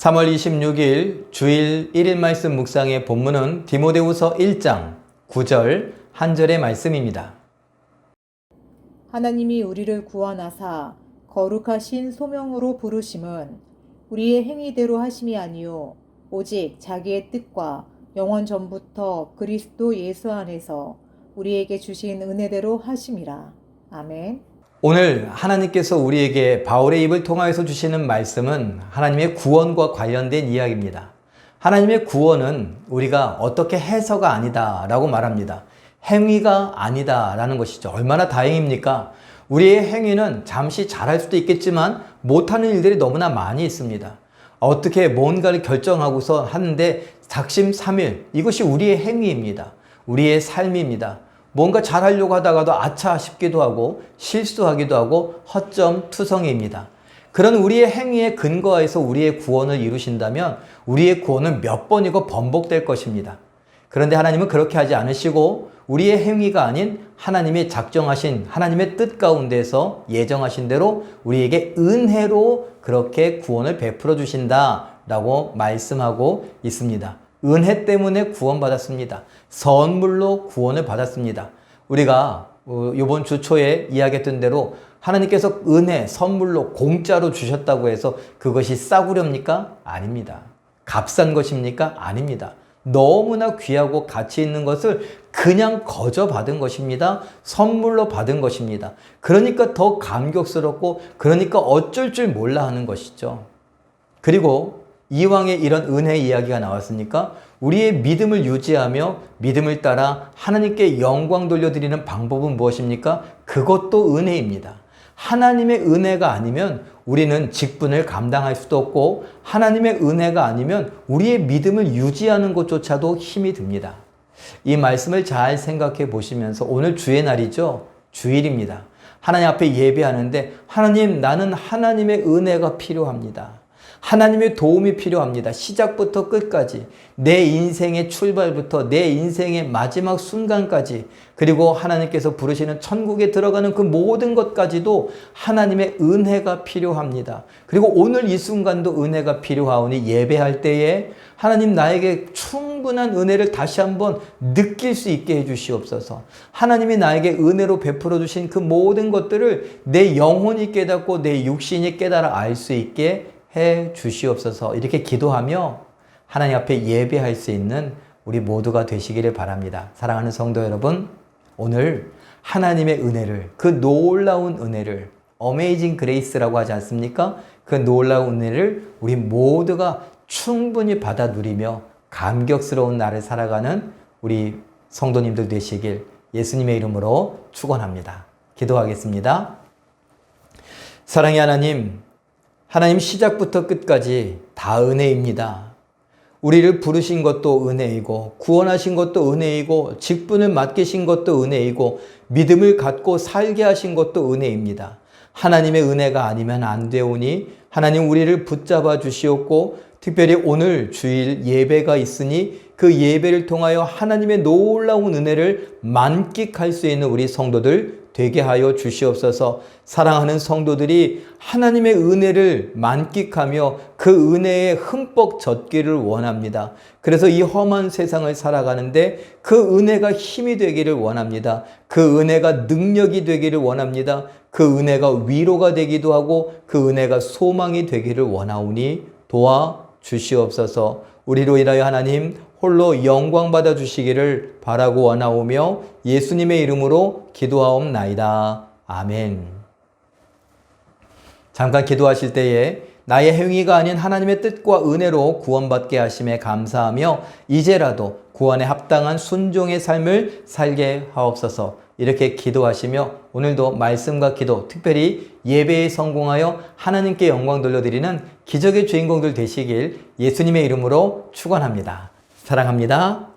3월 26일 주일 1일 말씀 묵상의 본문은 디모데후서 1장 9절 한 절의 말씀입니다. 하나님이 우리를 구원하사 거룩하신 소명으로 부르심은 우리의 행위대로 하심이 아니요 오직 자기의 뜻과 영원 전부터 그리스도 예수 안에서 우리에게 주신 은혜대로 하심이라. 아멘. 오늘 하나님께서 우리에게 바울의 입을 통하여서 주시는 말씀은 하나님의 구원과 관련된 이야기입니다. 하나님의 구원은 우리가 어떻게 해서가 아니다 라고 말합니다. 행위가 아니다 라는 것이죠. 얼마나 다행입니까? 우리의 행위는 잠시 잘할 수도 있겠지만 못하는 일들이 너무나 많이 있습니다. 어떻게 뭔가를 결정하고서 하는데 작심 삼일 이것이 우리의 행위입니다. 우리의 삶입니다. 뭔가 잘하려고 하다가도 아차 싶기도 하고 실수하기도 하고 허점 투성이입니다. 그런 우리의 행위에 근거해서 우리의 구원을 이루신다면 우리의 구원은 몇 번이고 번복될 것입니다. 그런데 하나님은 그렇게 하지 않으시고 우리의 행위가 아닌 하나님이 작정하신 하나님의 뜻 가운데서 예정하신 대로 우리에게 은혜로 그렇게 구원을 베풀어 주신다라고 말씀하고 있습니다. 은혜 때문에 구원받았습니다. 선물로 구원을 받았습니다. 우리가 어, 이번 주 초에 이야기했던 대로 하나님께서 은혜, 선물로 공짜로 주셨다고 해서 그것이 싸구렵니까? 아닙니다. 값싼 것입니까? 아닙니다. 너무나 귀하고 가치 있는 것을 그냥 거저 받은 것입니다. 선물로 받은 것입니다. 그러니까 더 감격스럽고 그러니까 어쩔 줄 몰라 하는 것이죠. 그리고 이왕에 이런 은혜 이야기가 나왔으니까 우리의 믿음을 유지하며 믿음을 따라 하나님께 영광 돌려드리는 방법은 무엇입니까? 그것도 은혜입니다. 하나님의 은혜가 아니면 우리는 직분을 감당할 수도 없고 하나님의 은혜가 아니면 우리의 믿음을 유지하는 것조차도 힘이 듭니다. 이 말씀을 잘 생각해 보시면서 오늘 주의 날이죠. 주일입니다. 하나님 앞에 예배하는데 하나님 나는 하나님의 은혜가 필요합니다. 하나님의 도움이 필요합니다. 시작부터 끝까지. 내 인생의 출발부터 내 인생의 마지막 순간까지. 그리고 하나님께서 부르시는 천국에 들어가는 그 모든 것까지도 하나님의 은혜가 필요합니다. 그리고 오늘 이 순간도 은혜가 필요하오니 예배할 때에 하나님 나에게 충분한 은혜를 다시 한번 느낄 수 있게 해 주시옵소서. 하나님이 나에게 은혜로 베풀어 주신 그 모든 것들을 내 영혼이 깨닫고 내 육신이 깨달아 알 수 있게 해 주시옵소서 이렇게 기도하며 하나님 앞에 예배할 수 있는 우리 모두가 되시기를 바랍니다. 사랑하는 성도 여러분, 오늘 하나님의 은혜를, 그 놀라운 은혜를, 어메이징 그레이스라고 하지 않습니까? 그 놀라운 은혜를 우리 모두가 충분히 받아 누리며 감격스러운 날을 살아가는 우리 성도님들 되시길 예수님의 이름으로 축원합니다. 기도하겠습니다. 사랑의 하나님, 하나님 시작부터 끝까지 다 은혜입니다. 우리를 부르신 것도 은혜이고, 구원하신 것도 은혜이고, 직분을 맡기신 것도 은혜이고, 믿음을 갖고 살게 하신 것도 은혜입니다. 하나님의 은혜가 아니면 안 되오니, 하나님 우리를 붙잡아 주시옵고, 특별히 오늘 주일 예배가 있으니, 그 예배를 통하여 하나님의 놀라운 은혜를 만끽할 수 있는 우리 성도들 되게 하여 주시옵소서 사랑하는 성도들이 하나님의 은혜를 만끽하며 그 은혜에 흠뻑 젖기를 원합니다. 그래서 이 험한 세상을 살아가는데 그 은혜가 힘이 되기를 원합니다. 그 은혜가 능력이 되기를 원합니다. 그 은혜가 위로가 되기도 하고 그 은혜가 소망이 되기를 원하오니 도와 주시옵소서 우리로 인하여 하나님 홀로 영광 받아 주시기를 바라고 원하오며 예수님의 이름으로 기도하옵나이다. 아멘. 잠깐 기도하실 때에 나의 행위가 아닌 하나님의 뜻과 은혜로 구원받게 하심에 감사하며 이제라도 구원에 합당한 순종의 삶을 살게 하옵소서. 이렇게 기도하시며 오늘도 말씀과 기도, 특별히 예배에 성공하여 하나님께 영광 돌려드리는 기적의 주인공들 되시길 예수님의 이름으로 축원합니다. 사랑합니다.